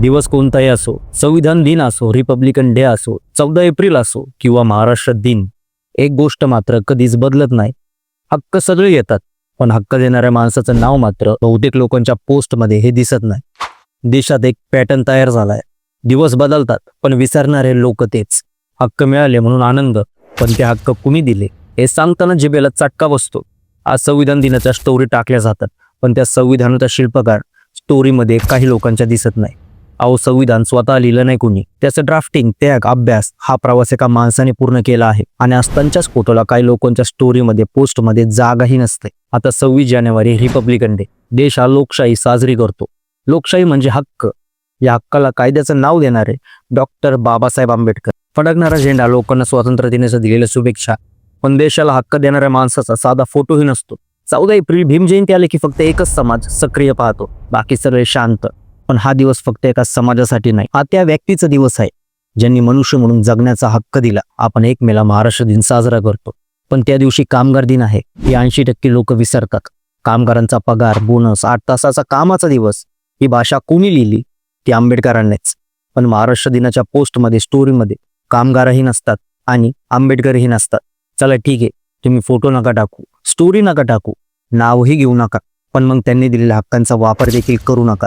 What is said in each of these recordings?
दिवस कोणताही असो संविधान दिन असो रिपब्लिकन डे असो चौदा एप्रिल असो किंवा महाराष्ट्र दिन एक गोष्ट मात्र कधीच बदलत नाही. हक्क सगळे येतात पण हक्क देणाऱ्या माणसाचं नाव मात्र बहुतेक लोकांच्या पोस्टमध्ये हे दिसत नाही. देशात एक पॅटर्न तयार झालाय. दिवस बदलतात पण विसरणारे लोक तेच. हक्क मिळाले म्हणून आनंद पण ते हक्क कुणी दिले हे सांगताना जिबेला चटका बसतो. आज संविधान दिनाच्या स्टोरी टाकल्या जातात पण त्या संविधानाचा शिल्पकार स्टोरीमध्ये काही लोकांच्या दिसत नाही. अहो संविधान स्वतः लिहिलं नाही कुणी. त्याचं ड्राफ्टिंग त्याग अभ्यास हा प्रवास एका माणसाने पूर्ण केला आहे. आणि आज त्यांच्याच फोटोला काही लोकांच्या स्टोरीमध्ये पोस्टमध्ये जागाही नसते. आता सव्वीस जानेवारी रिपब्लिकन डे देश हा लोकशाही साजरी करतो. लोकशाही म्हणजे हक्क. या हक्काला कायद्याचं नाव देणारे डॉक्टर बाबासाहेब आंबेडकर. फडकणारा झेंडा लोकांना स्वातंत्र्य देण्याचं दिलेल्या शुभेच्छा. पण देशाला हक्क देणाऱ्या माणसाचा साधा फोटोही नसतो. चौदा एप्रिल भीम जयंती आले की फक्त एकच समाज सक्रिय पाहतो. बाकी सगळे शांत. पण हा दिवस फक्त एका समाजासाठी नाही हा त्या व्यक्तीचा दिवस आहे. ज्यांनी मनुष्य म्हणून जगण्याचा हक्क दिला आपण एक मेला महाराष्ट्र दिन साजरा करतो. पण त्या दिवशी कामगार दिन आहे ही ऐंशी टक्के लोक विसरतात. कामगारांचा पगार बोनस आठ तासाचा कामाचा दिवस ही भाषा कोणी लिहिली? ती आंबेडकरांनीच. पण महाराष्ट्र दिनाच्या पोस्टमध्ये स्टोरीमध्ये कामगारही नसतात आणि आंबेडकरही नसतात. चला ठीक आहे तुम्ही फोटो नका टाकू स्टोरी नका टाकू नावही घेऊ नका पण मग त्यांनी दिलेल्या हक्कांचा वापर देखील करू नका.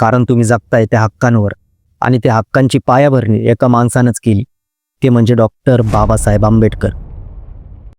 कारण तुम्ही जगताय त्या हक्कांवर. आणि त्या हक्कांची पायाभरणी एका माणसानंच केली. ते म्हणजे डॉक्टर बाबासाहेब आंबेडकर.